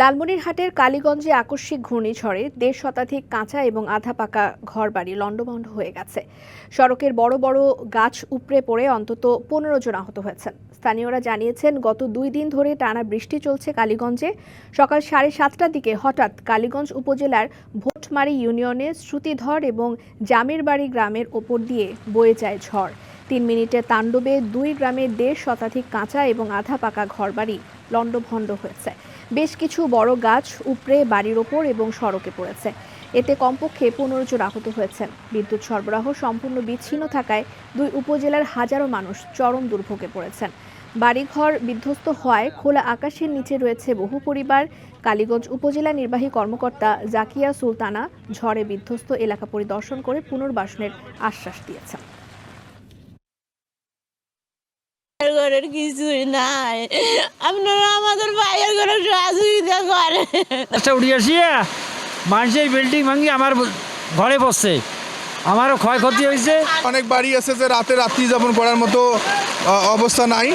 লালমনিরহাটের কালীগঞ্জে আকস্মিক ঘূর্ণিঝড়ে দেড় শতাধিক কাঁচা এবং আধা পাকা ঘরবাড়ি লণ্ডভণ্ড হয়ে গেছে। সড়কের বড় বড় গাছ উপড়ে পড়ে অন্তত পনেরো জন আহত হয়েছেন। স্থানীয়রা জানিয়েছেন, গত দুই দিন ধরে টানা বৃষ্টি চলছে কালীগঞ্জে। সকাল সাড়ে সাতটার দিকে হঠাৎ কালীগঞ্জ উপজেলার ভোটমারি ইউনিয়নে শ্রুতিধর এবং জামিরবাড়ি গ্রামের ওপর দিয়ে বয়ে যায় ঝড়। তিন মিনিটের তাণ্ডবে দুই গ্রামের দেড় শতাধিক কাঁচা এবং আধা পাকা ঘরবাড়ি লণ্ডভণ্ড হয়েছে। বেশ কিছু বড় গাছ উপড়ে বাড়ির ওপর এবং সড়কে পড়েছে। এতে কমপক্ষে পনেরো জন আহত হয়েছেন। বিদ্যুৎ সরবরাহ সম্পূর্ণ বিচ্ছিন্ন থাকায় দুই উপজেলার হাজারো মানুষ চরম দুর্ভোগে পড়েছেন। বাড়িঘর বিধ্বস্ত হওয়ায় খোলা আকাশের নিচে রয়েছে বহু পরিবার। কালীগঞ্জ উপজেলা নির্বাহী কর্মকর্তা জাকিয়া সুলতানা ঝড়ে বিধ্বস্ত এলাকা পরিদর্শন করে পুনর্বাসনের আশ্বাস দিয়েছেন। ঘরের কিছুই নাই। আপনারা আমাদের ভাইয়ের কোনো সহযোগিতা করে আচ্ছা উঠে আসিয়া মানুষের বিল্ডিং ভাঙি আমার ঘরে বসছে। আমারও ক্ষয়ক্ষতি হয়েছে। অনেক বাড়ি আছে যে রাতে রাত্রি যাপন করার মতো আহ, অবস্থা নাই।